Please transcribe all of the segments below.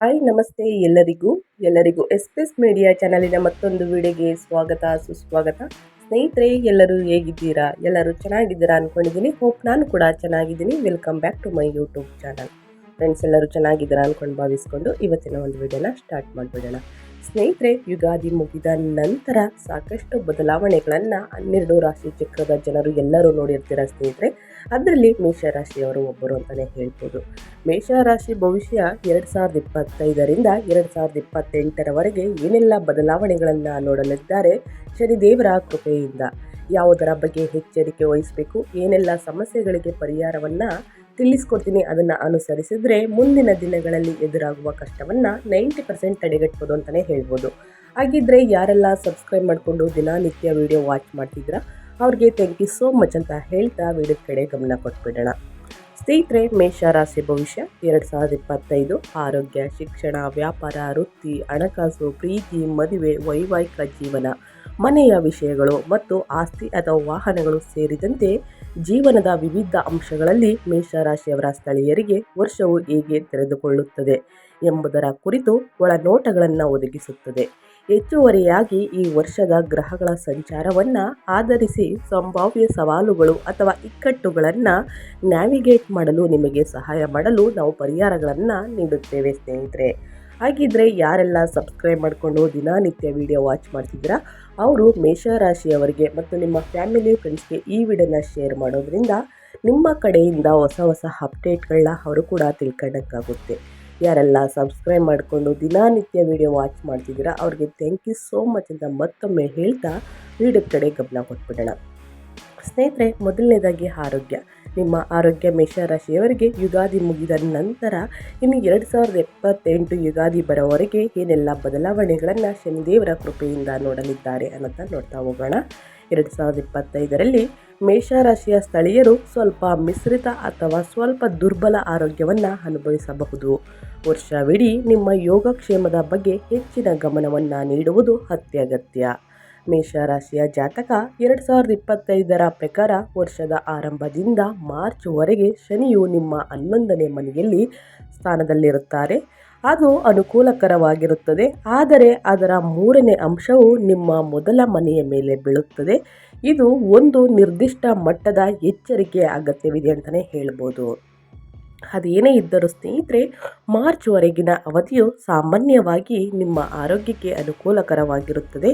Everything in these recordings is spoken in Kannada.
ಹಾಯ್ ನಮಸ್ತೆ ಎಲ್ಲರಿಗೂ. ಎಲ್ಲರಿಗೂ ಎಸ್ಪೆಸ್ ಮೀಡಿಯಾ ಚಾನಲಿನ ಮತ್ತೊಂದು ವಿಡಿಯೋಗೆ ಸ್ವಾಗತ, ಸುಸ್ವಾಗತ. ಸ್ನೇಹಿತರೆ, ಎಲ್ಲರೂ ಹೇಗಿದ್ದೀರಾ? ಎಲ್ಲರೂ ಚೆನ್ನಾಗಿದ್ದೀರಾ ಅಂದ್ಕೊಂಡಿದ್ದೀನಿ ಹೋಪ್ ನಾನು ಕೂಡ ಚೆನ್ನಾಗಿದ್ದೀನಿ. Welcome back to my YouTube channel friends ಎಲ್ಲರೂ ಚೆನ್ನಾಗಿದ್ದೀರಾ ಅಂದ್ಕೊಂಡು ಭಾವಿಸ್ಕೊಂಡು ಇವತ್ತಿನ ಒಂದು ವಿಡಿಯೋನ ಸ್ಟಾರ್ಟ್ ಮಾಡಿಬಿಡೋಣ. ಸ್ನೇಹಿತರೆ, ಯುಗಾದಿ ಮುಗಿದ ನಂತರ ಸಾಕಷ್ಟು ಬದಲಾವಣೆಗಳನ್ನು ಹನ್ನೆರಡು ರಾಶಿ ಚಕ್ರದ ಜನರು ಎಲ್ಲರೂ ನೋಡಿರ್ತೀರ ಸ್ನೇಹಿತರೆ? ಅದರಲ್ಲಿ ಮೇಷರಾಶಿಯವರು ಒಬ್ಬರು ಅಂತಲೇ ಹೇಳ್ಬೋದು. ಮೇಷರಾಶಿ ಭವಿಷ್ಯ ಎರಡು ಸಾವಿರದ ಇಪ್ಪತ್ತೈದರಿಂದ ಎರಡು ಸಾವಿರದ ಇಪ್ಪತ್ತೆಂಟರವರೆಗೆ ಏನೆಲ್ಲ ಬದಲಾವಣೆಗಳನ್ನು ನೋಡಲಿದ್ದಾರೆ, ಶನಿದೇವರ ಕೃಪೆಯಿಂದ ಯಾವುದರ ಬಗ್ಗೆ ಎಚ್ಚರಿಕೆ ವಹಿಸಬೇಕು, ಏನೆಲ್ಲ ಸಮಸ್ಯೆಗಳಿಗೆ ಪರಿಹಾರವನ್ನು ತಿಳಿಸ್ಕೊಡ್ತೀನಿ ಅದನ್ನು ಅನುಸರಿಸಿದರೆ ಮುಂದಿನ ದಿನಗಳಲ್ಲಿ ಎದುರಾಗುವ ಕಷ್ಟವನ್ನು ನೈಂಟಿ ಪರ್ಸೆಂಟ್ ತಡೆಗಟ್ಬೋದು ಅಂತಲೇ ಹೇಳ್ಬೋದು. ಹಾಗಿದ್ರೆ ಯಾರೆಲ್ಲ ಸಬ್ಸ್ಕ್ರೈಬ್ ಮಾಡಿಕೊಂಡು ದಿನನಿತ್ಯ ವಿಡಿಯೋ ವಾಚ್ ಮಾಡ್ತಿದ್ದೀರಾ ಅವ್ರಿಗೆ ಥ್ಯಾಂಕ್ ಯು ಸೋ ಮಚ್ ಅಂತ ಹೇಳ್ತಾ ವಿಡಿಯೋದ ಕಡೆ ಗಮನ ಕೊಟ್ಬಿಡೋಣ. ಸ್ನೇಹಿತರೆ ಮೇಷ ರಾಶಿ ಭವಿಷ್ಯ ಎರಡು ಸಾವಿರದ ಇಪ್ಪತ್ತೈದು. ಆರೋಗ್ಯ, ಶಿಕ್ಷಣ, ವ್ಯಾಪಾರ, ವೃತ್ತಿ, ಹಣಕಾಸು, ಪ್ರೀತಿ, ಮದುವೆ, ವೈವಾಹಿಕ ಜೀವನ, ಮನೆಯ ವಿಷಯಗಳು ಮತ್ತು ಆಸ್ತಿ ಅಥವಾ ವಾಹನಗಳು ಸೇರಿದಂತೆ ಜೀವನದ ವಿವಿಧ ಅಂಶಗಳಲ್ಲಿ ಮೇಷರಾಶಿಯವರ ಸ್ಥಳೀಯರಿಗೆ ವರ್ಷವು ಹೇಗೆ ತೆರೆದುಕೊಳ್ಳುತ್ತದೆ ಎಂಬುದರ ಕುರಿತು ಒಳನೋಟಗಳನ್ನು ಒದಗಿಸುತ್ತದೆ. ಹೆಚ್ಚುವರಿಯಾಗಿ ಈ ವರ್ಷದ ಗ್ರಹಗಳ ಸಂಚಾರವನ್ನು ಆಧರಿಸಿ ಸಂಭಾವ್ಯ ಸವಾಲುಗಳು ಅಥವಾ ಇಕ್ಕಟ್ಟುಗಳನ್ನು ನ್ಯಾವಿಗೇಟ್ ಮಾಡಲು ನಿಮಗೆ ಸಹಾಯ ಮಾಡಲು ನಾವು ಪರಿಹಾರಗಳನ್ನು ನೀಡುತ್ತೇವೆ ಸ್ನೇಹಿತರೆ. ಹಾಗಿದ್ರೆ ಯಾರೆಲ್ಲ ಸಬ್ಸ್ಕ್ರೈಬ್ ಮಾಡಿಕೊಂಡು ದಿನನಿತ್ಯ ವಿಡಿಯೋ ವಾಚ್ ಮಾಡ್ತಿದ್ದೀರಾ? ಅವರು ಮೇಷರಾಶಿಯವರಿಗೆ ಮತ್ತು ನಿಮ್ಮ ಫ್ಯಾಮಿಲಿ ಫ್ರೆಂಡ್ಸ್ಗೆ ಈ ವಿಡಿಯೋನ ಶೇರ್ ಮಾಡೋದ್ರಿಂದ ನಿಮ್ಮ ಕಡೆಯಿಂದ ಹೊಸ ಹೊಸ ಅಪ್ಡೇಟ್ಗಳನ್ನ ಅವರು ಕೂಡ ತಿಳ್ಕೊಳ್ಳೋಕ್ಕಾಗುತ್ತೆ ಯಾರೆಲ್ಲ ಸಬ್ಸ್ಕ್ರೈಬ್ ಮಾಡಿಕೊಂಡು ದಿನನಿತ್ಯ ವಿಡಿಯೋ ವಾಚ್ ಮಾಡ್ತಿದ್ದೀರಾ, ಅವ್ರಿಗೆ ಥ್ಯಾಂಕ್ ಯು ಸೋ ಮಚ್ ಅಂತ ಮತ್ತೊಮ್ಮೆ ಹೇಳ್ತಾ ವಿಡಿಯೋ ಕಡೆ ಗಮನ ಕೊಟ್ಬಿಡೋಣ. ಸ್ನೇಹಿತರೆ, ಮೊದಲನೇದಾಗಿ ಆರೋಗ್ಯ. ನಿಮ್ಮ ಆರೋಗ್ಯ ಮೇಷರಾಶಿಯವರಿಗೆ ಯುಗಾದಿ ಮುಗಿದ ನಂತರ ಇನ್ನು ಎರಡು ಸಾವಿರದ ಎಪ್ಪತ್ತೆಂಟು ಯುಗಾದಿ ಬರೋವರೆಗೆ ಏನೆಲ್ಲ ಬದಲಾವಣೆಗಳನ್ನು ಶನಿದೇವರ ಕೃಪೆಯಿಂದ ನೋಡಲಿದ್ದಾರೆ ಅನ್ನೋದನ್ನ ನೋಡ್ತಾ ಹೋಗೋಣ. ಎರಡು ಸಾವಿರದ ಇಪ್ಪತ್ತೈದರಲ್ಲಿ ಮೇಷರಾಶಿಯ ಸ್ಥಳೀಯರು ಸ್ವಲ್ಪ ಮಿಶ್ರಿತ ಅಥವಾ ಸ್ವಲ್ಪ ದುರ್ಬಲ ಆರೋಗ್ಯವನ್ನು ಅನುಭವಿಸಬಹುದು. ವರ್ಷವಿಡೀ ನಿಮ್ಮ ಯೋಗಕ್ಷೇಮದ ಬಗ್ಗೆ ಹೆಚ್ಚಿನ ಗಮನವನ್ನು ನೀಡುವುದು ಅತ್ಯಗತ್ಯ. ಮೇಷರಾಶಿಯ ಜಾತಕ ಎರಡು ಸಾವಿರದ ಇಪ್ಪತ್ತೈದರ ಪ್ರಕಾರ ವರ್ಷದ ಆರಂಭದಿಂದ ಮಾರ್ಚ್ವರೆಗೆ ಶನಿಯು ನಿಮ್ಮ ಹನ್ನೊಂದನೇ ಮನೆಯಲ್ಲಿ ಸ್ಥಾನದಲ್ಲಿರುತ್ತಾರೆ. ಅದು ಅನುಕೂಲಕರವಾಗಿರುತ್ತದೆ. ಆದರೆ ಅದರ ಮೂರನೇ ಅಂಶವು ನಿಮ್ಮ ಮೊದಲ ಮನೆಯ ಮೇಲೆ ಬೀಳುತ್ತದೆ. ಇದು ಒಂದು ನಿರ್ದಿಷ್ಟ ಮಟ್ಟದ ಎಚ್ಚರಿಕೆಯ ಅಗತ್ಯವಿದೆ ಅಂತಲೇ ಹೇಳ್ಬೋದು. ಅದೇನೇ ಇದ್ದರೂ ಸ್ನೇಹಿತರೆ, ಮಾರ್ಚ್ವರೆಗಿನ ಅವಧಿಯು ಸಾಮಾನ್ಯವಾಗಿ ನಿಮ್ಮ ಆರೋಗ್ಯಕ್ಕೆ ಅನುಕೂಲಕರವಾಗಿರುತ್ತದೆ.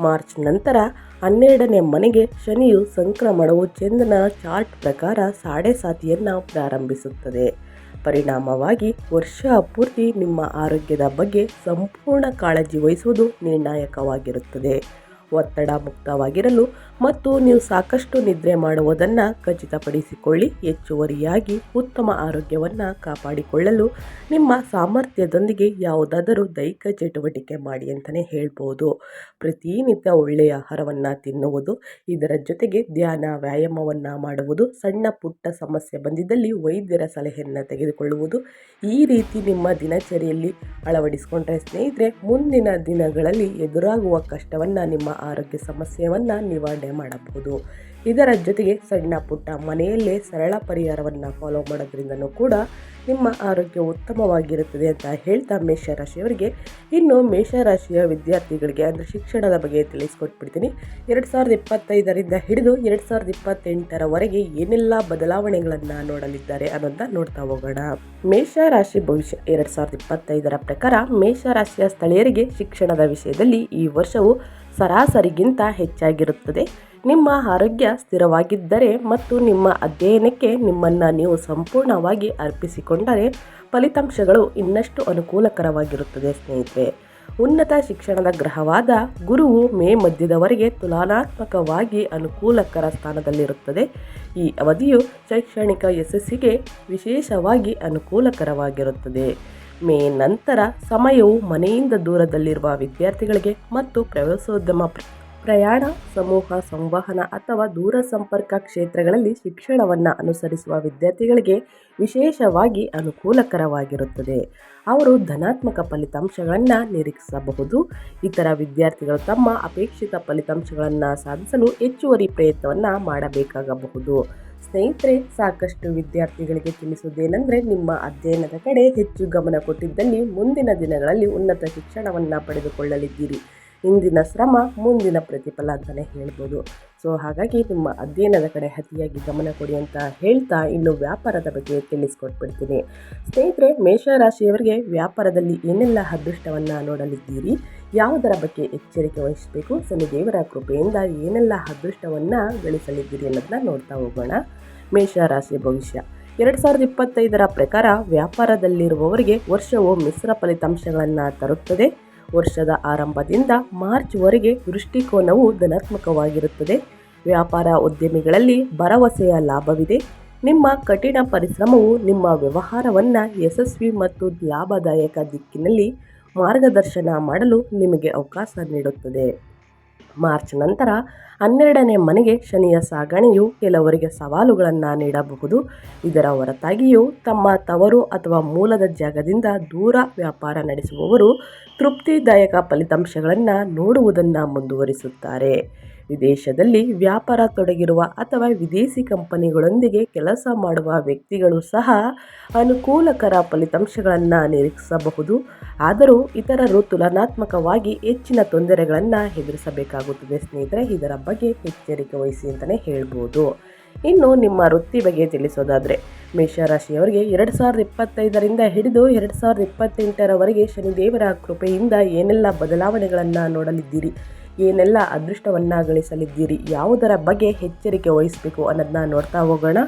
ಮಾರ್ಚ್ ನಂತರ ಹನ್ನೆರಡನೇ ಮನೆಗೆ ಶನಿಯು ಸಂಕ್ರಮಣವು ಚಂದ್ರನ ಚಾರ್ಟ್ ಪ್ರಕಾರ ಸಾಡೆ ಸಾತಿಯನ್ನು ಪ್ರಾರಂಭಿಸುತ್ತದೆ. ಪರಿಣಾಮವಾಗಿ ವರ್ಷ ಪೂರ್ತಿ ನಿಮ್ಮ ಆರೋಗ್ಯದ ಬಗ್ಗೆ ಸಂಪೂರ್ಣ ಕಾಳಜಿ ವಹಿಸುವುದು ನಿರ್ಣಾಯಕವಾಗಿರುತ್ತದೆ. ಒತ್ತಡ ಮುಕ್ತವಾಗಿರಲು ಮತ್ತು ನೀವು ಸಾಕಷ್ಟು ನಿದ್ರೆ ಮಾಡುವುದನ್ನು ಖಚಿತಪಡಿಸಿಕೊಳ್ಳಿ. ಹೆಚ್ಚುವರಿಯಾಗಿ ಉತ್ತಮ ಆರೋಗ್ಯವನ್ನು ಕಾಪಾಡಿಕೊಳ್ಳಲು ನಿಮ್ಮ ಸಾಮರ್ಥ್ಯದೊಂದಿಗೆ ಯಾವುದಾದರೂ ದೈಹಿಕ ಚಟುವಟಿಕೆ ಮಾಡಿ ಅಂತಲೇ ಹೇಳ್ಬೋದು. ಪ್ರತಿನಿತ್ಯ ಒಳ್ಳೆಯ ಆಹಾರವನ್ನು ತಿನ್ನುವುದು, ಇದರ ಜೊತೆಗೆ ಧ್ಯಾನ, ವ್ಯಾಯಾಮವನ್ನು ಮಾಡುವುದು, ಸಣ್ಣ ಪುಟ್ಟ ಸಮಸ್ಯೆ ಬಂದಿದ್ದಲ್ಲಿ ವೈದ್ಯರ ಸಲಹೆಯನ್ನು ತೆಗೆದುಕೊಳ್ಳುವುದು, ಈ ರೀತಿ ನಿಮ್ಮ ದಿನಚರಿಯಲ್ಲಿ ಅಳವಡಿಸಿಕೊಂಡ್ರೆ ಸ್ನೇಹಿತರೆ, ಮುಂದಿನ ದಿನಗಳಲ್ಲಿ ಎದುರಾಗುವ ಕಷ್ಟವನ್ನು, ನಿಮ್ಮ ಆರೋಗ್ಯ ಸಮಸ್ಯೆಯನ್ನು ನಿವಾರಣೆ ಮಾಡಬಹುದು. ಇದರ ಜೊತೆಗೆ ಸಣ್ಣ ಪುಟ್ಟ ಮನೆಯಲ್ಲೇ ಸರಳ ಪರಿಹಾರವನ್ನು ಫಾಲೋ ಮಾಡೋದ್ರಿಂದನೂ ಕೂಡ ನಿಮ್ಮ ಆರೋಗ್ಯ ಉತ್ತಮವಾಗಿರುತ್ತದೆ ಅಂತ ಹೇಳ್ತಾ ಮೇಷರಾಶಿಯವರಿಗೆ ಇನ್ನು ಮೇಷರಾಶಿಯ ವಿದ್ಯಾರ್ಥಿಗಳಿಗೆ ಅಂದರೆ ಶಿಕ್ಷಣದ ಬಗ್ಗೆ ತಿಳಿಸ್ಕೊಟ್ಬಿಡ್ತೀನಿ. ಎರಡು ಸಾವಿರದ ಇಪ್ಪತ್ತೈದರಿಂದ ಹಿಡಿದು ಎರಡು ಸಾವಿರದ ಇಪ್ಪತ್ತೆಂಟರವರೆಗೆ ಏನೆಲ್ಲ ಬದಲಾವಣೆಗಳನ್ನು ನೋಡಲಿದ್ದಾರೆ ಅನ್ನೋದನ್ನ ನೋಡ್ತಾ ಹೋಗೋಣ. ಮೇಷರಾಶಿ ಭವಿಷ್ಯ ಎರಡು ಸಾವಿರದ ಇಪ್ಪತ್ತೈದರ ಪ್ರಕಾರ ಮೇಷರಾಶಿಯ ಸ್ಥಳೀಯರಿಗೆ ಶಿಕ್ಷಣದ ವಿಷಯದಲ್ಲಿ ಈ ವರ್ಷವು ಸರಾಸರಿಗಿಂತ ಹೆಚ್ಚಾಗಿರುತ್ತದೆ. ನಿಮ್ಮ ಆರೋಗ್ಯ ಸ್ಥಿರವಾಗಿದ್ದರೆ ಮತ್ತು ನಿಮ್ಮ ಅಧ್ಯಯನಕ್ಕೆ ನಿಮ್ಮನ್ನು ನೀವು ಸಂಪೂರ್ಣವಾಗಿ ಅರ್ಪಿಸಿಕೊಂಡರೆ ಫಲಿತಾಂಶಗಳು ಇನ್ನಷ್ಟು ಅನುಕೂಲಕರವಾಗಿರುತ್ತದೆ, ಸ್ನೇಹಿತರೆ. ಉನ್ನತ ಶಿಕ್ಷಣದ ಗ್ರಹವಾದ ಗುರುವು ಮೇ ಮಧ್ಯದವರೆಗೆ ತುಲನಾತ್ಮಕವಾಗಿ ಅನುಕೂಲಕರ ಸ್ಥಾನದಲ್ಲಿರುತ್ತದೆ. ಈ ಅವಧಿಯು ಶೈಕ್ಷಣಿಕ ಯಶಸ್ಸಿಗೆ ವಿಶೇಷವಾಗಿ ಅನುಕೂಲಕರವಾಗಿರುತ್ತದೆ. ಮೇ ನಂತರ ಸಮಯವು ಮನೆಯಿಂದ ದೂರದಲ್ಲಿರುವ ವಿದ್ಯಾರ್ಥಿಗಳಿಗೆ ಮತ್ತು ಪ್ರವಾಸೋದ್ಯಮ ಪ್ರಯಾಣ, ಸಮೂಹ, ಸಂವಹನ ಅಥವಾ ದೂರ ಸಂಪರ್ಕ ಕ್ಷೇತ್ರಗಳಲ್ಲಿ ಶಿಕ್ಷಣವನ್ನು ಅನುಸರಿಸುವ ವಿದ್ಯಾರ್ಥಿಗಳಿಗೆ ವಿಶೇಷವಾಗಿ ಅನುಕೂಲಕರವಾಗಿರುತ್ತದೆ. ಅವರು ಧನಾತ್ಮಕ ಫಲಿತಾಂಶಗಳನ್ನು ನಿರೀಕ್ಷಿಸಬಹುದು. ಇತರ ವಿದ್ಯಾರ್ಥಿಗಳು ತಮ್ಮ ಅಪೇಕ್ಷಿತ ಫಲಿತಾಂಶಗಳನ್ನು ಸಾಧಿಸಲು ಹೆಚ್ಚುವರಿ ಪ್ರಯತ್ನವನ್ನು ಮಾಡಬೇಕಾಗಬಹುದು. ಸ್ನೇಹಿತರೆ, ಸಾಕಷ್ಟು ವಿದ್ಯಾರ್ಥಿಗಳಿಗೆ ತಿಳಿಸುವುದೇನೆಂದರೆ, ನಿಮ್ಮ ಅಧ್ಯಯನದ ಕಡೆ ಹೆಚ್ಚು ಗಮನ ಕೊಟ್ಟಿದ್ದಲ್ಲಿ ಮುಂದಿನ ದಿನಗಳಲ್ಲಿ ಉನ್ನತ ಶಿಕ್ಷಣವನ್ನು ಪಡೆದುಕೊಳ್ಳಲಿದ್ದೀರಿ. ಇಂದಿನ ಶ್ರಮ ಮುಂದಿನ ಪ್ರತಿಫಲ ಅಂತಲೇ ಹೇಳ್ಬೋದು. ಸೊ, ಹಾಗಾಗಿ ನಿಮ್ಮ ಅಧ್ಯಯನದ ಕಡೆ ಅತಿಯಾಗಿ ಗಮನ ಕೊಡಿ ಅಂತ ಹೇಳ್ತಾ ಇನ್ನು ವ್ಯಾಪಾರದ ಬಗ್ಗೆ ತಿಳಿಸ್ಕೊಟ್ಬಿಡ್ತೀನಿ. ಸ್ನೇಹಿತರೆ, ಮೇಷರಾಶಿಯವರಿಗೆ ವ್ಯಾಪಾರದಲ್ಲಿ ಏನೆಲ್ಲ ಅದೃಷ್ಟವನ್ನು ನೋಡಲಿದ್ದೀರಿ? ಯಾವುದರ ಬಗ್ಗೆ ಎಚ್ಚರಿಕೆ ವಹಿಸಬೇಕು? ಶನಿದೇವರ ಕೃಪೆಯಿಂದ ಏನೆಲ್ಲ ಅದೃಷ್ಟವನ್ನು ಗಳಿಸಲಿದ್ದೀರಿ ಅನ್ನೋದನ್ನ ನೋಡ್ತಾ ಹೋಗೋಣ. ಮೇಷರಾಶಿ ಭವಿಷ್ಯ. ಎರಡು ಸಾವಿರದ ಇಪ್ಪತ್ತೈದರ ಪ್ರಕಾರ ವ್ಯಾಪಾರದಲ್ಲಿರುವವರಿಗೆ ವರ್ಷವು ಮಿಶ್ರ ಫಲಿತಾಂಶಗಳನ್ನು ತರುತ್ತದೆ. ವರ್ಷದ ಆರಂಭದಿಂದ ಮಾರ್ಚ್ವರೆಗೆ ದೃಷ್ಟಿಕೋನವು ಧನಾತ್ಮಕವಾಗಿರುತ್ತದೆ. ವ್ಯಾಪಾರ ಉದ್ಯಮಿಗಳಲ್ಲಿ ಭರವಸೆಯ ಲಾಭವಿದೆ. ನಿಮ್ಮ ಕಠಿಣ ಪರಿಶ್ರಮವು ನಿಮ್ಮ ವ್ಯವಹಾರವನ್ನು ಯಶಸ್ವಿ ಮತ್ತು ಲಾಭದಾಯಕ ದಿಕ್ಕಿನಲ್ಲಿ ಮಾರ್ಗದರ್ಶನ ಮಾಡಲು ನಿಮಗೆ ಅವಕಾಶ ನೀಡುತ್ತದೆ. ಮಾರ್ಚ್ ನಂತರ ಹನ್ನೆರಡನೇ ಮನೆಗೆ ಶನಿಯ ಸಾಗಣೆಯು ಕೆಲವರಿಗೆ ಸವಾಲುಗಳನ್ನು ನೀಡಬಹುದು. ಇದರ ಹೊರತಾಗಿಯೂ ತಮ್ಮ ತವರು ಅಥವಾ ಮೂಲದ ಜಾಗದಿಂದ ದೂರ ವ್ಯಾಪಾರ ನಡೆಸುವವರು ತೃಪ್ತಿದಾಯಕ ಫಲಿತಾಂಶಗಳನ್ನು ನೋಡುವುದನ್ನು ಮುಂದುವರಿಸುತ್ತಾರೆ. ವಿದೇಶದಲ್ಲಿ ವ್ಯಾಪಾರ ತೊಡಗಿರುವ ಅಥವಾ ವಿದೇಶಿ ಕಂಪನಿಗಳೊಂದಿಗೆ ಕೆಲಸ ಮಾಡುವ ವ್ಯಕ್ತಿಗಳು ಸಹ ಅನುಕೂಲಕರ ಫಲಿತಾಂಶಗಳನ್ನು ನಿರೀಕ್ಷಿಸಬಹುದು. ಆದರೂ ಇತರರು ತುಲನಾತ್ಮಕವಾಗಿ ಹೆಚ್ಚಿನ ತೊಂದರೆಗಳನ್ನು ಎದುರಿಸಬೇಕಾಗುತ್ತದೆ. ಸ್ನೇಹಿತರೆ, ಇದರ ಬಗ್ಗೆ ಎಚ್ಚರಿಕೆ ವಹಿಸಿ ಅಂತಲೇ ಹೇಳ್ಬೋದು. ಇನ್ನು ನಿಮ್ಮ ವೃತ್ತಿ ಬಗ್ಗೆ ತಿಳಿಸೋದಾದರೆ, ಮೇಷರಾಶಿಯವರಿಗೆ ಎರಡು ಸಾವಿರದ ಇಪ್ಪತ್ತೈದರಿಂದ ಹಿಡಿದು ಎರಡು ಸಾವಿರದ ಇಪ್ಪತ್ತೆಂಟರವರೆಗೆ ಶನಿದೇವರ ಕೃಪೆಯಿಂದ ಏನೆಲ್ಲ ಬದಲಾವಣೆಗಳನ್ನು ನೋಡಲಿದ್ದೀರಿ? ಏನೆಲ್ಲ ಅದೃಷ್ಟವನ್ನು ಗಳಿಸಲಿದ್ದೀರಿ ಯಾವುದರ ಬಗ್ಗೆ ಎಚ್ಚರಿಕೆ ವಹಿಸಬೇಕು ಅನ್ನೋದನ್ನ ನೋಡ್ತಾ ಹೋಗೋಣ.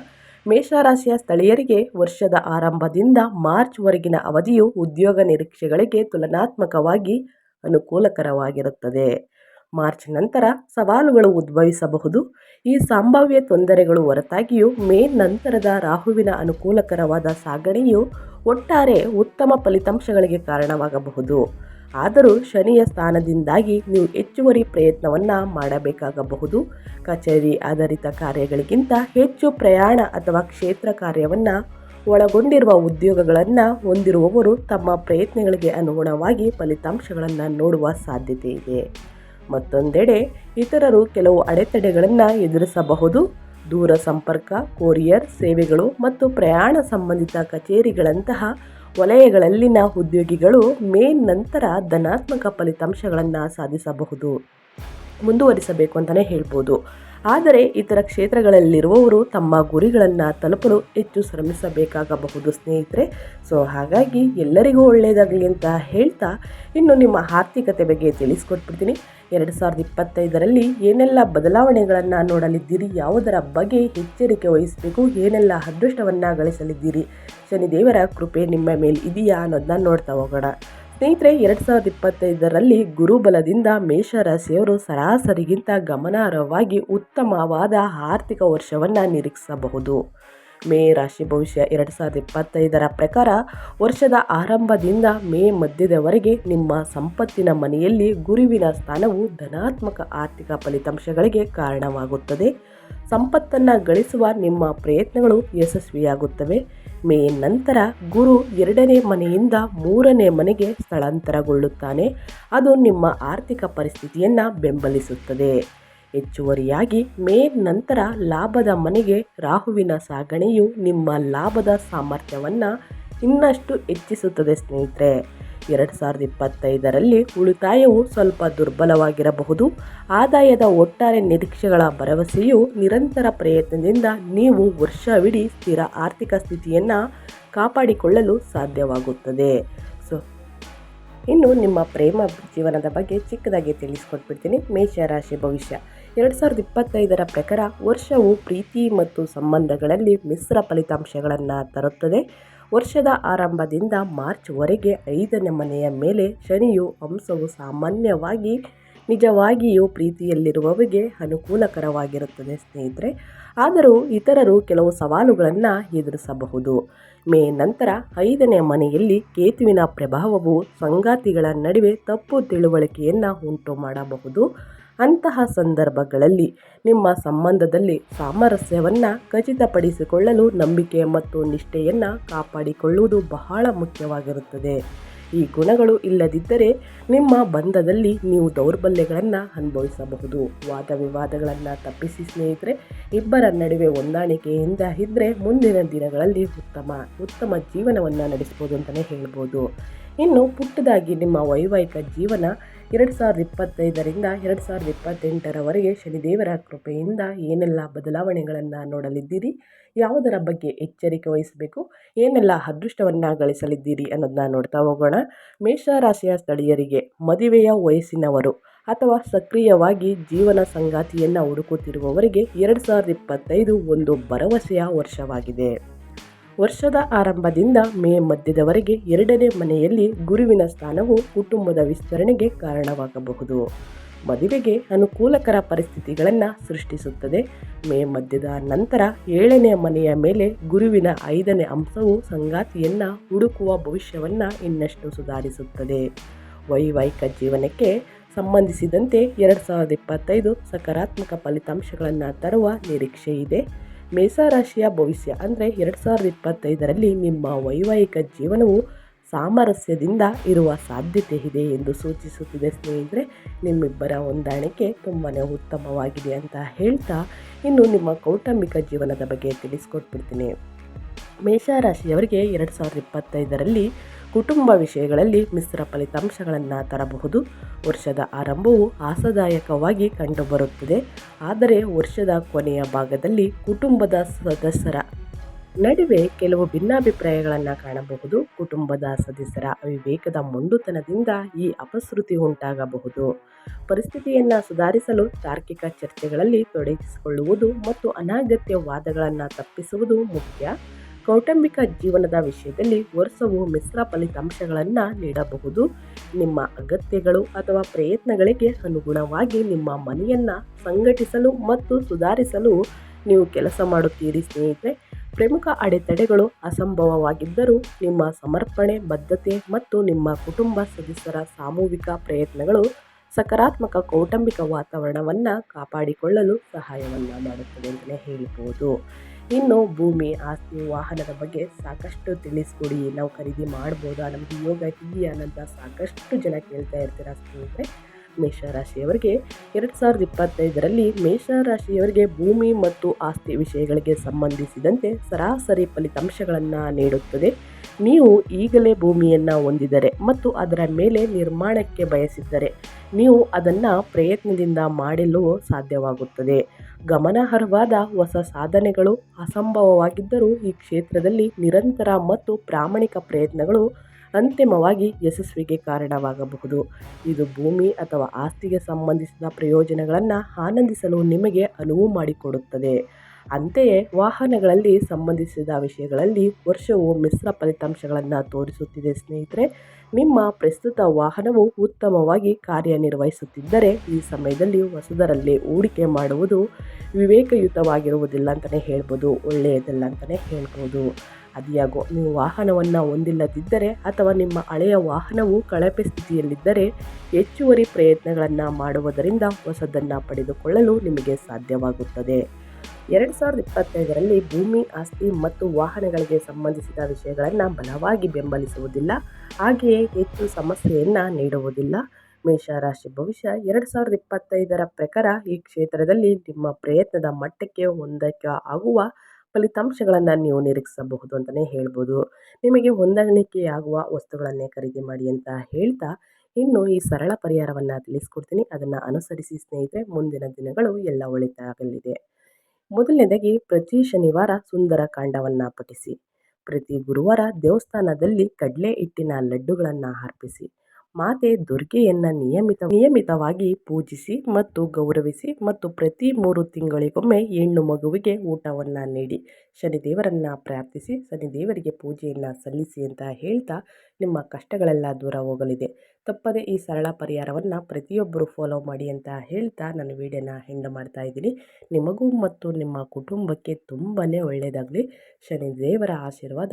ಮೇಷರಾಶಿಯ ಸ್ಥಳೀಯರಿಗೆ ವರ್ಷದ ಆರಂಭದಿಂದ ಮಾರ್ಚ್ವರೆಗಿನ ಅವಧಿಯು ಉದ್ಯೋಗ ನಿರೀಕ್ಷೆಗಳಿಗೆ ತುಲನಾತ್ಮಕವಾಗಿ ಅನುಕೂಲಕರವಾಗಿರುತ್ತದೆ. ಮಾರ್ಚ್ ನಂತರ ಸವಾಲುಗಳು ಉದ್ಭವಿಸಬಹುದು. ಈ ಸಂಭಾವ್ಯ ತೊಂದರೆಗಳು ಹೊರತಾಗಿಯೂ ಮೇ ನಂತರದ ರಾಹುವಿನ ಅನುಕೂಲಕರವಾದ ಸಾಗಣೆಯು ಒಟ್ಟಾರೆ ಉತ್ತಮ ಫಲಿತಾಂಶಗಳಿಗೆ ಕಾರಣವಾಗಬಹುದು. ಆದರೂ ಶನಿಯ ಸ್ಥಾನದಿಂದಾಗಿ ನೀವು ಹೆಚ್ಚುವರಿ ಪ್ರಯತ್ನವನ್ನು ಮಾಡಬೇಕಾಗಬಹುದು. ಕಚೇರಿ ಆಧಾರಿತ ಕಾರ್ಯಗಳಿಗಿಂತ ಹೆಚ್ಚು ಪ್ರಯಾಣ ಅಥವಾ ಕ್ಷೇತ್ರ ಕಾರ್ಯವನ್ನು ಒಳಗೊಂಡಿರುವ ಉದ್ಯೋಗಗಳನ್ನು ಹೊಂದಿರುವವರು ತಮ್ಮ ಪ್ರಯತ್ನಗಳಿಗೆ ಅನುಗುಣವಾಗಿ ಫಲಿತಾಂಶಗಳನ್ನು ನೋಡುವ ಸಾಧ್ಯತೆ ಇದೆ. ಮತ್ತೊಂದೆಡೆ ಇತರರು ಕೆಲವು ಅಡೆತಡೆಗಳನ್ನು ಎದುರಿಸಬಹುದು. ದೂರ ಸಂಪರ್ಕ, ಕೊರಿಯರ್, ಸೇವೆಗಳು ಮತ್ತು ಪ್ರಯಾಣ ಸಂಬಂಧಿತ ಕಚೇರಿಗಳಂತಹ ವಲಯಗಳಲ್ಲಿನ ಉದ್ಯೋಗಿಗಳು ಮೇ ನಂತರ ಧನಾತ್ಮಕ ಫಲಿತಾಂಶಗಳನ್ನು ಸಾಧಿಸಬಹುದು. ಮುಂದುವರಿಸಬೇಕು ಅಂತಲೇ ಹೇಳ್ಬೋದು. ಆದರೆ ಇತರ ಕ್ಷೇತ್ರಗಳಲ್ಲಿರುವವರು ತಮ್ಮ ಗುರಿಗಳನ್ನು ತಲುಪಲು ಹೆಚ್ಚು ಶ್ರಮಿಸಬೇಕಾಗಬಹುದು ಸ್ನೇಹಿತರೆ. ಸೊ ಹಾಗಾಗಿ ಎಲ್ಲರಿಗೂ ಒಳ್ಳೆಯದಾಗಲಿ ಅಂತ ಹೇಳ್ತಾ ಇನ್ನು ನಿಮ್ಮ ಆರ್ಥಿಕತೆ ಬಗ್ಗೆ ತಿಳಿಸ್ಕೊಟ್ಬಿಡ್ತೀನಿ. ಎರಡು ಸಾವಿರದ ಇಪ್ಪತ್ತೈದರಲ್ಲಿ ಏನೆಲ್ಲ ಬದಲಾವಣೆಗಳನ್ನು ನೋಡಲಿದ್ದೀರಿ, ಯಾವುದರ ಬಗ್ಗೆ ಎಚ್ಚರಿಕೆ ವಹಿಸಬೇಕು, ಏನೆಲ್ಲ ಅದೃಷ್ಟವನ್ನು ಗಳಿಸಲಿದ್ದೀರಿ, ಶನಿದೇವರ ಕೃಪೆ ನಿಮ್ಮ ಮೇಲೆ ಇದೆಯಾ ಅನ್ನೋದನ್ನ ನೋಡ್ತಾ ಹೋಗೋಣ. ಸ್ನೇಹಿತರೆ, ಎರಡು ಸಾವಿರದ ಇಪ್ಪತ್ತೈದರಲ್ಲಿ ಗುರುಬಲದಿಂದ ಮೇಷರಾಶಿಯವರು ಸರಾಸರಿಗಿಂತ ಗಮನಾರ್ಹವಾಗಿ ಉತ್ತಮವಾದ ಆರ್ಥಿಕ ವರ್ಷವನ್ನು ನಿರೀಕ್ಷಿಸಬಹುದು. ಮೇ ರಾಶಿ ಭವಿಷ್ಯ ಎರಡು ಸಾವಿರದ ಇಪ್ಪತ್ತೈದರ ಪ್ರಕಾರ ವರ್ಷದ ಆರಂಭದಿಂದ ಮೇ ಮಧ್ಯದವರೆಗೆ ನಿಮ್ಮ ಸಂಪತ್ತಿನ ಮನೆಯಲ್ಲಿ ಗುರುವಿನ ಸ್ಥಾನವು ಧನಾತ್ಮಕ ಆರ್ಥಿಕ ಫಲಿತಾಂಶಗಳಿಗೆ ಕಾರಣವಾಗುತ್ತದೆ. ಸಂಪತ್ತನ್ನು ಗಳಿಸುವ ನಿಮ್ಮ ಪ್ರಯತ್ನಗಳು ಯಶಸ್ವಿಯಾಗುತ್ತವೆ. ಮೇ ನಂತರ ಗುರು ಎರಡನೇ ಮನೆಯಿಂದ ಮೂರನೇ ಮನೆಗೆ ಸ್ಥಳಾಂತರಗೊಳ್ಳುತ್ತಾನೆ. ಅದು ನಿಮ್ಮ ಆರ್ಥಿಕ ಪರಿಸ್ಥಿತಿಯನ್ನು ಬೆಂಬಲಿಸುತ್ತದೆ. ಹೆಚ್ಚುವರಿಯಾಗಿ ಮೇ ನಂತರ ಲಾಭದ ಮನೆಗೆ ರಾಹುವಿನ ಸಾಗಣೆಯು ನಿಮ್ಮ ಲಾಭದ ಸಾಮರ್ಥ್ಯವನ್ನು ಇನ್ನಷ್ಟು ಹೆಚ್ಚಿಸುತ್ತದೆ ಸ್ನೇಹಿತರೆ. ಎರಡು ಸಾವಿರದ ಇಪ್ಪತ್ತೈದರಲ್ಲಿ ಉಳಿತಾಯವು ಸ್ವಲ್ಪ ದುರ್ಬಲವಾಗಿರಬಹುದು. ಆದಾಯದ ಒಟ್ಟಾರೆ ನಿರೀಕ್ಷೆಗಳ ಭರವಸೆಯು ನಿರಂತರ ಪ್ರಯತ್ನದಿಂದ ನೀವು ವರ್ಷವಿಡೀ ಸ್ಥಿರ ಆರ್ಥಿಕ ಸ್ಥಿತಿಯನ್ನು ಕಾಪಾಡಿಕೊಳ್ಳಲು ಸಾಧ್ಯವಾಗುತ್ತದೆ. ಸೊ, ಇನ್ನು ನಿಮ್ಮ ಪ್ರೇಮ ಜೀವನದ ಬಗ್ಗೆ ಚಿಕ್ಕದಾಗಿ ತಿಳಿಸ್ಕೊಟ್ಬಿಡ್ತೀನಿ. ಮೇಷರಾಶಿ ಭವಿಷ್ಯ. ಎರಡು ಸಾವಿರದ ಇಪ್ಪತ್ತೈದರ ಪ್ರಕಾರ ವರ್ಷವು ಪ್ರೀತಿ ಮತ್ತು ಸಂಬಂಧಗಳಲ್ಲಿ ಮಿಶ್ರ ಫಲಿತಾಂಶಗಳನ್ನು ತರುತ್ತದೆ. ವರ್ಷದ ಆರಂಭದಿಂದ ಮಾರ್ಚ್ವರೆಗೆ ಐದನೇ ಮನೆಯ ಮೇಲೆ ಶನಿಯು ಅಂಶವು ಸಾಮಾನ್ಯವಾಗಿ ನಿಜವಾಗಿಯೂ ಪ್ರೀತಿಯಲ್ಲಿರುವವರಿಗೆ ಅನುಕೂಲಕರವಾಗಿರುತ್ತದೆ ಸ್ನೇಹಿತರೆ. ಆದರೂ ಇತರರು ಕೆಲವು ಸವಾಲುಗಳನ್ನು ಎದುರಿಸಬಹುದು. ಮೇ ನಂತರ ಐದನೇ ಮನೆಯಲ್ಲಿ ಕೇತುವಿನ ಪ್ರಭಾವವು ಸಂಗಾತಿಗಳ ನಡುವೆ ತಪ್ಪು ತಿಳುವಳಿಕೆಯನ್ನು ಉಂಟು ಮಾಡಬಹುದು. ಅಂತಹ ಸಂದರ್ಭಗಳಲ್ಲಿ ನಿಮ್ಮ ಸಂಬಂಧದಲ್ಲಿ ಸಾಮರಸ್ಯವನ್ನು ಖಚಿತಪಡಿಸಿಕೊಳ್ಳಲು ನಂಬಿಕೆ ಮತ್ತು ನಿಷ್ಠೆಯನ್ನು ಕಾಪಾಡಿಕೊಳ್ಳುವುದು ಬಹಳ ಮುಖ್ಯವಾಗಿರುತ್ತದೆ. ಈ ಗುಣಗಳು ಇಲ್ಲದಿದ್ದರೆ ನಿಮ್ಮ ಬಂಧದಲ್ಲಿ ನೀವು ದೌರ್ಬಲ್ಯಗಳನ್ನು ಅನುಭವಿಸಬಹುದು. ವಾದ ವಿವಾದಗಳನ್ನು ತಪ್ಪಿಸಿ ಸ್ನೇಹಿತರೆ, ಇಬ್ಬರ ನಡುವೆ ಹೊಂದಾಣಿಕೆಯಿಂದ ಇದ್ದರೆ ಮುಂದಿನ ದಿನಗಳಲ್ಲಿ ಉತ್ತಮ ಉತ್ತಮ ಜೀವನವನ್ನು ನಡೆಸ್ಬೋದು ಅಂತಲೇ ಹೇಳ್ಬೋದು. ಇನ್ನು ಪುಟ್ಟದಾಗಿ ನಿಮ್ಮ ವೈವಾಹಿಕ ಜೀವನ ಎರಡು ಸಾವಿರದ ಇಪ್ಪತ್ತೈದರಿಂದ ಎರಡು ಸಾವಿರದ ಇಪ್ಪತ್ತೆಂಟರವರೆಗೆ ಶನಿದೇವರ ಕೃಪೆಯಿಂದ ಏನೆಲ್ಲ ಬದಲಾವಣೆಗಳನ್ನು ನೋಡಲಿದ್ದೀರಿ? ಯಾವುದರ ಬಗ್ಗೆ ಎಚ್ಚರಿಕೆ ವಹಿಸಬೇಕು? ಏನೆಲ್ಲ ಅದೃಷ್ಟವನ್ನು ಗಳಿಸಲಿದ್ದೀರಿ ಅನ್ನೋದನ್ನ ನೋಡ್ತಾ ಹೋಗೋಣ. ಮೇಷರಾಶಿಯ ಸ್ಥಳೀಯರಿಗೆ ಮದುವೆಯ ವಯಸ್ಸಿನವರು ಅಥವಾ ಸಕ್ರಿಯವಾಗಿ ಜೀವನ ಸಂಗಾತಿಯನ್ನು ಹುಡುಕುತ್ತಿರುವವರಿಗೆ ಎರಡು ಸಾವಿರದ ಇಪ್ಪತ್ತೈದು ಒಂದು ಭರವಸೆಯ ವರ್ಷವಾಗಿದೆ. ವರ್ಷದ ಆರಂಭದಿಂದ ಮೇ ಮಧ್ಯದವರೆಗೆ ಎರಡನೇ ಮನೆಯಲ್ಲಿ ಗುರುವಿನ ಸ್ಥಾನವು ಕುಟುಂಬದ ವಿಸ್ತರಣೆಗೆ ಕಾರಣವಾಗಬಹುದು. ಮದುವೆಗೆ ಅನುಕೂಲಕರ ಪರಿಸ್ಥಿತಿಗಳನ್ನು ಸೃಷ್ಟಿಸುತ್ತದೆ. ಮೇ ಮಧ್ಯದ ನಂತರ ಏಳನೇ ಮನೆಯ ಮೇಲೆ ಗುರುವಿನ ಐದನೇ ಅಂಶವು ಸಂಗಾತಿಯನ್ನು ಹುಡುಕುವ ಭವಿಷ್ಯವನ್ನು ಇನ್ನಷ್ಟು ಸುಧಾರಿಸುತ್ತದೆ. ವೈವಾಹಿಕ ಜೀವನಕ್ಕೆ ಸಂಬಂಧಿಸಿದಂತೆ ಎರಡು ಸಾವಿರದ ಇಪ್ಪತ್ತೈದು ಸಕಾರಾತ್ಮಕ ಫಲಿತಾಂಶಗಳನ್ನು ತರುವ ನಿರೀಕ್ಷೆ ಇದೆ ಮೇಷರಾಶಿಯ ಭವಿಷ್ಯ ಅಂದರೆ ಎರಡು ಸಾವಿರದ ಇಪ್ಪತ್ತೈದರಲ್ಲಿ ನಿಮ್ಮ ವೈವಾಹಿಕ ಜೀವನವು ಸಾಮರಸ್ಯದಿಂದ ಇರುವ ಸಾಧ್ಯತೆ ಇದೆ ಎಂದು ಸೂಚಿಸುತ್ತಿದೆ ಸ್ನೇಹಿತರೆ. ನಿಮ್ಮಿಬ್ಬರ ಹೊಂದಾಣಿಕೆ ತುಂಬಾ ಉತ್ತಮವಾಗಿದೆ ಅಂತ ಹೇಳ್ತಾ ಇನ್ನು ನಿಮ್ಮ ಕೌಟುಂಬಿಕ ಜೀವನದ ಬಗ್ಗೆ ತಿಳಿಸ್ಕೊಟ್ಬಿಡ್ತೀನಿ. ಮೇಷರಾಶಿಯವರಿಗೆ ಎರಡು ಸಾವಿರದ ಇಪ್ಪತ್ತೈದರಲ್ಲಿ ಕುಟುಂಬ ವಿಷಯಗಳಲ್ಲಿ ಮಿಶ್ರ ಫಲಿತಾಂಶಗಳನ್ನು ತರಬಹುದು. ವರ್ಷದ ಆರಂಭವು ಆಸದಾಯಕವಾಗಿ ಕಂಡುಬರುತ್ತದೆ. ಆದರೆ ವರ್ಷದ ಕೊನೆಯ ಭಾಗದಲ್ಲಿ ಕುಟುಂಬದ ಸದಸ್ಯರ ನಡುವೆ ಕೆಲವು ಭಿನ್ನಾಭಿಪ್ರಾಯಗಳನ್ನು ಕಾಣಬಹುದು. ಕುಟುಂಬದ ಸದಸ್ಯರ ಅವಿವೇಕದ ಮೊಂಡುತನದಿಂದ ಈ ಅಪಶ್ರುತಿ ಉಂಟಾಗಬಹುದು. ಪರಿಸ್ಥಿತಿಯನ್ನು ಸುಧಾರಿಸಲು ತಾರ್ಕಿಕ ಚರ್ಚೆಗಳಲ್ಲಿ ತೊಡಗಿಸಿಕೊಳ್ಳುವುದು ಮತ್ತು ಅನಾಗತ್ಯ ವಾದಗಳನ್ನು ತಪ್ಪಿಸುವುದು ಮುಖ್ಯ. ಕೌಟುಂಬಿಕ ಜೀವನದ ವಿಷಯದಲ್ಲಿ ವರ್ಷವು ಮಿಶ್ರ ಫಲಿತಾಂಶಗಳನ್ನು ನೀಡಬಹುದು. ನಿಮ್ಮ ಅಗತ್ಯಗಳು ಅಥವಾ ಪ್ರಯತ್ನಗಳಿಗೆ ಅನುಗುಣವಾಗಿ ನಿಮ್ಮ ಮನೆಯನ್ನು ಸಂಘಟಿಸಲು ಮತ್ತು ಸುಧಾರಿಸಲು ನೀವು ಕೆಲಸ ಮಾಡುತ್ತೀರಿ ಸ್ನೇಹಿತರೆ. ಪ್ರಮುಖ ಅಡೆತಡೆಗಳು ಅಸಂಭವವಾಗಿದ್ದರೂ ನಿಮ್ಮ ಸಮರ್ಪಣೆ, ಬದ್ಧತೆ ಮತ್ತು ನಿಮ್ಮ ಕುಟುಂಬ ಸದಸ್ಯರ ಸಾಮೂಹಿಕ ಪ್ರಯತ್ನಗಳು ಸಕಾರಾತ್ಮಕ ಕೌಟುಂಬಿಕ ವಾತಾವರಣವನ್ನು ಕಾಪಾಡಿಕೊಳ್ಳಲು ಸಹಾಯವನ್ನು ಮಾಡುತ್ತದೆ ಅಂತಲೇ ಹೇಳ್ಬೋದು. ಇನ್ನು ಭೂಮಿ, ಆಸ್ತಿ, ವಾಹನದ ಬಗ್ಗೆ ಸಾಕಷ್ಟು ತಿಳಿಸ್ಕೊಡಿ. ನಾವು ಖರೀದಿ ಮಾಡ್ಬೋದಾ? ನಮಗೆ ಯೋಗ ಇದೆಯಾ ಅನ್ನೋಂಥ ಸಾಕಷ್ಟು ಜನ ಕೇಳ್ತಾ ಇರ್ತೀರ ಸ್ನೇಹಿತರೆ. ಮೇಷರಾಶಿಯವರಿಗೆ ಎರಡು ಸಾವಿರದ ಇಪ್ಪತ್ತೈದರಲ್ಲಿ ಮೇಷರಾಶಿಯವರಿಗೆ ಭೂಮಿ ಮತ್ತು ಆಸ್ತಿ ವಿಷಯಗಳಿಗೆ ಸಂಬಂಧಿಸಿದಂತೆ ಸರಾಸರಿ ಫಲಿತಾಂಶಗಳನ್ನು ನೀಡುತ್ತದೆ. ನೀವು ಈಗಲೇ ಭೂಮಿಯನ್ನು ಹೊಂದಿದರೆ ಮತ್ತು ಅದರ ಮೇಲೆ ನಿರ್ಮಾಣಕ್ಕೆ ಬಯಸಿದ್ದರೆ ನೀವು ಅದನ್ನು ಪ್ರಯತ್ನದಿಂದ ಮಾಡಲು ಸಾಧ್ಯವಾಗುತ್ತದೆ. ಗಮನಾರ್ಹವಾದ ಹೊಸ ಸಾಧನೆಗಳು ಅಸಂಭವವಾಗಿದ್ದರೂ ಈ ಕ್ಷೇತ್ರದಲ್ಲಿ ನಿರಂತರ ಮತ್ತು ಪ್ರಾಮಾಣಿಕ ಪ್ರಯತ್ನಗಳು ಅಂತಿಮವಾಗಿ ಯಶಸ್ವಿಗೆ ಕಾರಣವಾಗಬಹುದು. ಇದು ಭೂಮಿ ಅಥವಾ ಆಸ್ತಿಗೆ ಸಂಬಂಧಿಸಿದ ಪ್ರಯೋಜನಗಳನ್ನು ಆನಂದಿಸಲು ನಿಮಗೆ ಅನುವು ಮಾಡಿಕೊಡುತ್ತದೆ. ಅಂತೆಯೇ, ವಾಹನಗಳಲ್ಲಿ ಸಂಬಂಧಿಸಿದ ವಿಷಯಗಳಲ್ಲಿ ವರ್ಷವು ಮಿಶ್ರ ಫಲಿತಾಂಶಗಳನ್ನು ತೋರಿಸುತ್ತಿದೆ ಸ್ನೇಹಿತರೆ. ನಿಮ್ಮ ಪ್ರಸ್ತುತ ವಾಹನವು ಉತ್ತಮವಾಗಿ ಕಾರ್ಯನಿರ್ವಹಿಸುತ್ತಿದ್ದರೆ ಈ ಸಮಯದಲ್ಲಿ ಹೊಸದರಲ್ಲಿ ಹೂಡಿಕೆ ಮಾಡುವುದು ವಿವೇಕಯುತವಾಗಿರುವುದಿಲ್ಲ ಅಂತಲೇ ಹೇಳ್ಬೋದು, ಒಳ್ಳೆಯದಲ್ಲ ಅಂತಲೇ ಹೇಳ್ಬೋದು. ಅದಿಯಾಗೋ ನೀವು ವಾಹನವನ್ನು ಹೊಂದಿಲ್ಲದಿದ್ದರೆ ಅಥವಾ ನಿಮ್ಮ ಹಳೆಯ ವಾಹನವು ಕಳಪೆ ಸ್ಥಿತಿಯಲ್ಲಿದ್ದರೆ ಹೆಚ್ಚುವರಿ ಪ್ರಯತ್ನಗಳನ್ನು ಮಾಡುವುದರಿಂದ ಹೊಸದನ್ನು ಪಡೆದುಕೊಳ್ಳಲು ನಿಮಗೆ ಸಾಧ್ಯವಾಗುತ್ತದೆ. ಎರಡು ಸಾವಿರದ ಇಪ್ಪತ್ತೈದರಲ್ಲಿ ಭೂಮಿ, ಆಸ್ತಿ ಮತ್ತು ವಾಹನಗಳಿಗೆ ಸಂಬಂಧಿಸಿದ ವಿಷಯಗಳನ್ನು ಬಲವಾಗಿ ಬೆಂಬಲಿಸುವುದಿಲ್ಲ. ಹಾಗೆಯೇ ಹೆಚ್ಚು ಸಮಸ್ಯೆಯನ್ನು ನೀಡುವುದಿಲ್ಲ. ಮೇಷರಾಶಿ ಭವಿಷ್ಯ ಎರಡು ಸಾವಿರದ ಇಪ್ಪತ್ತೈದರ ಪ್ರಕಾರ ಈ ಕ್ಷೇತ್ರದಲ್ಲಿ ನಿಮ್ಮ ಪ್ರಯತ್ನದ ಮಟ್ಟಕ್ಕೆ ಹೊಂದಕ್ಕೆ ಆಗುವ ಫಲಿತಾಂಶಗಳನ್ನು ನೀವು ನಿರೀಕ್ಷಿಸಬಹುದು ಅಂತಲೇ ಹೇಳ್ಬೋದು. ನಿಮಗೆ ಹೊಂದಾಣಿಕೆಯಾಗುವ ವಸ್ತುಗಳನ್ನೇ ಖರೀದಿ ಮಾಡಿ ಅಂತ ಹೇಳ್ತಾ, ಇನ್ನು ಈ ಸರಳ ಪರಿಹಾರವನ್ನು ತಿಳಿಸ್ಕೊಡ್ತೀನಿ. ಅದನ್ನು ಅನುಸರಿಸಿ ಸ್ನೇಹಿತರೆ, ಮುಂದಿನ ದಿನಗಳು ಎಲ್ಲ ಒಳಿತಾಗಲಿದೆ. ಮೊದಲನೇದಾಗಿ, ಪ್ರತಿ ಶನಿವಾರ ಸುಂದರ ಕಾಂಡವನ್ನು ಪಠಿಸಿ. ಪ್ರತಿ ಗುರುವಾರ ದೇವಸ್ಥಾನದಲ್ಲಿ ಕಡಲೆ ಹಿಟ್ಟಿನ ಲಡ್ಡುಗಳನ್ನು ಅರ್ಪಿಸಿ. ಮಾತೆ ದುರ್ಗೆಯನ್ನು ನಿಯಮಿತ, ನಿಯಮಿತವಾಗಿ ಪೂಜಿಸಿ ಮತ್ತು ಗೌರವಿಸಿ ಮತ್ತು ಪ್ರತಿ ಮೂರು ತಿಂಗಳಿಗೊಮ್ಮೆ ಹೆಣ್ಣು ಮಗುವಿಗೆ ಊಟವನ್ನು ನೀಡಿ. ಶನಿದೇವರನ್ನು ಪ್ರಾರ್ಥಿಸಿ, ಶನಿದೇವರಿಗೆ ಪೂಜೆಯನ್ನು ಸಲ್ಲಿಸಿ ಅಂತ ಹೇಳ್ತಾ ನಿಮ್ಮ ಕಷ್ಟಗಳೆಲ್ಲ ದೂರ ಹೋಗಲಿದೆ. ತಪ್ಪದೆ ಈ ಸರಳ ಪರಿಹಾರವನ್ನು ಪ್ರತಿಯೊಬ್ಬರು ಫಾಲೋ ಮಾಡಿ ಅಂತ ಹೇಳ್ತಾ ನಾನು ವಿಡಿಯೋನ ಹೆಂಡು ಮಾಡ್ತಾ ಇದ್ದೀನಿ. ನಿಮಗೂ ಮತ್ತು ನಿಮ್ಮ ಕುಟುಂಬಕ್ಕೆ ತುಂಬಾ ಒಳ್ಳೆಯದಾಗಲಿ ಶನಿದೇವರ ಆಶೀರ್ವಾದ